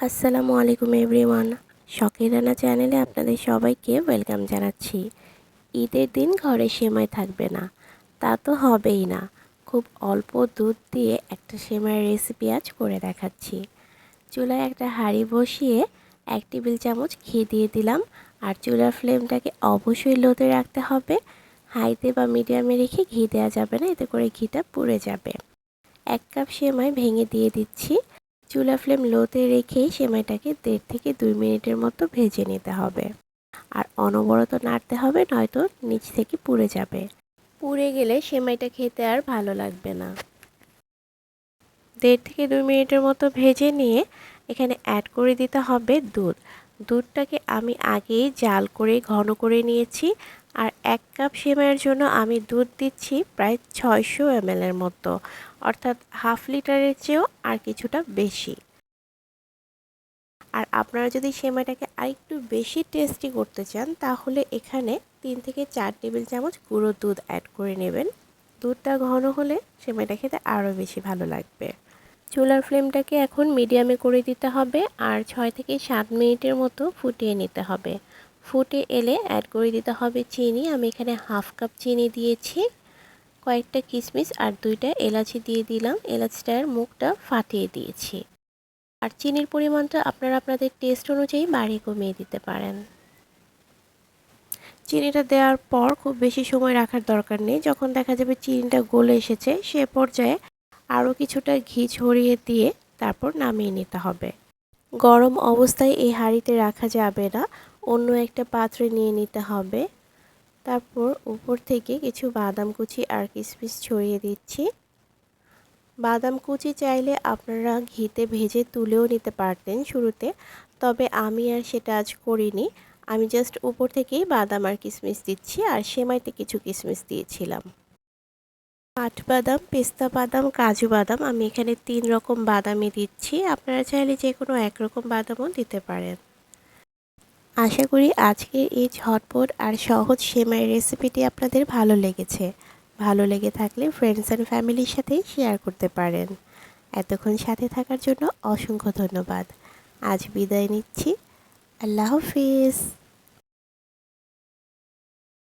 আসসালামু আলাইকুম এভরিওয়ান। শখের রান্না চ্যানেলে আপনাদের সবাইকে ওয়েলকাম জানাচ্ছি। ঈদের দিন ঘরে সেমাই থাকবে না। তা তো হবেই না। খুব অল্প দুধ দিয়ে একটা সেমাইয়ের রেসিপি আজ করে দেখাচ্ছি। চুলায় একটা হাঁড়ি বসিয়ে এক টেবিল চামচ ঘি দিয়ে দিলাম। আর চুলার ফ্লেমটাকে অবশ্যই লোতে রাখতে হবে। হাইতে বা মিডিয়ামে রেখে ঘি দেওয়া যাবে না। এতে করে ঘিটা পুড়ে যাবে। এক কাপ সেমাই ভেঙে দিয়ে দিচ্ছি। চুলা ফ্লেম লোতে রেখেই সেমাইটাকে দেড় থেকে দুই মিনিটের মতো ভেজে নিতে হবে। আর অনবরত নাড়তে হবে, নয়তো নিচ থেকে পুড়ে যাবে। পুড়ে গেলে সেমাইটা খেতে আর ভালো লাগবে না। দেড় থেকে দুই মিনিটের মতো ভেজে নিয়ে এখানে অ্যাড করে দিতে হবে দুধ। দুধটাকে আমি আগেই জাল করে, ঘন করে নিয়েছি। আর এক কাপ সেমাইয়ের জন্য আমি দুধ দিচ্ছি প্রায় ছয়শো এমএলের মতো, অর্থাৎ হাফ লিটারের চেয়েও আর কিছুটা বেশি। আর আপনারা যদি সেমাইটাকে আরেকটু বেশি টেস্টি করতে চান, তাহলে এখানে তিন থেকে চার টেবিল চামচ গুঁড়ো দুধ অ্যাড করে নেবেন। দুধটা ঘন হলে সেমাইটা খেতে আরও বেশি ভালো লাগবে। চুলার ফ্লেমটাকে এখন মিডিয়ামে করে দিতে হবে আর ছয় থেকে সাত মিনিটের মতো ফুটিয়ে নিতে হবে। ফুটে এলে অ্যাড করে দিতে হবে চিনি। আমি এখানে হাফ কাপ চিনি দিয়েছি। কয়েকটা কিশমিশ আর দুইটা এলাচি দিয়ে দিলাম। এলাচটার মুখটা ফাটিয়ে দিয়েছি। আর চিনির পরিমাণটা আপনারা আপনাদের টেস্ট অনুযায়ী বাড়িয়ে কমিয়ে দিতে পারেন। চিনিটা দেওয়ার পর খুব বেশি সময় রাখার দরকার নেই। যখন দেখা যাবে চিনিটা গলে এসেছে, সে পর্যায়ে আরও কিছুটা ঘি ছড়িয়ে দিয়ে তারপর নামিয়ে নিতে হবে। গরম অবস্থায় এই হাঁড়িতে রাখা যাবে না। অন্য একটা পাত্রে নিয়ে নিতে হবে। তারপর উপর থেকে কিছু বাদাম কুচি আর কিশমিশ ছড়িয়ে দিচ্ছি। বাদাম কুচি চাইলে আপনারা ঘিতে ভেজে তুলেও নিতে পারতেন শুরুতে, তবে আমি আর সেটা আজ করিনি। আমি জাস্ট উপর থেকেই বাদাম আর কিশমিশ দিচ্ছি আর সেমাইতে কিছু কিশমিশ দিয়েছিলাম। কাঠবাদাম, পেস্তা বাদাম, কাজু বাদাম, আমি এখানে তিন রকম বাদামই দিচ্ছি। আপনারা চাইলে যে কোনো একরকম বাদামও দিতে পারেন। আশা করি আজকের এই ঝটপট আর সহজ সেমাই রেসিপিটি আপনাদের ভালো লেগেছে। ভালো লেগে থাকলে ফ্রেন্ডস অ্যান্ড ফ্যামিলির সাথে শেয়ার করতে পারেন। এতক্ষণ সাথে থাকার জন্য অসংখ্য ধন্যবাদ। আজ বিদায় নিচ্ছি। আল্লাহ হাফিজ।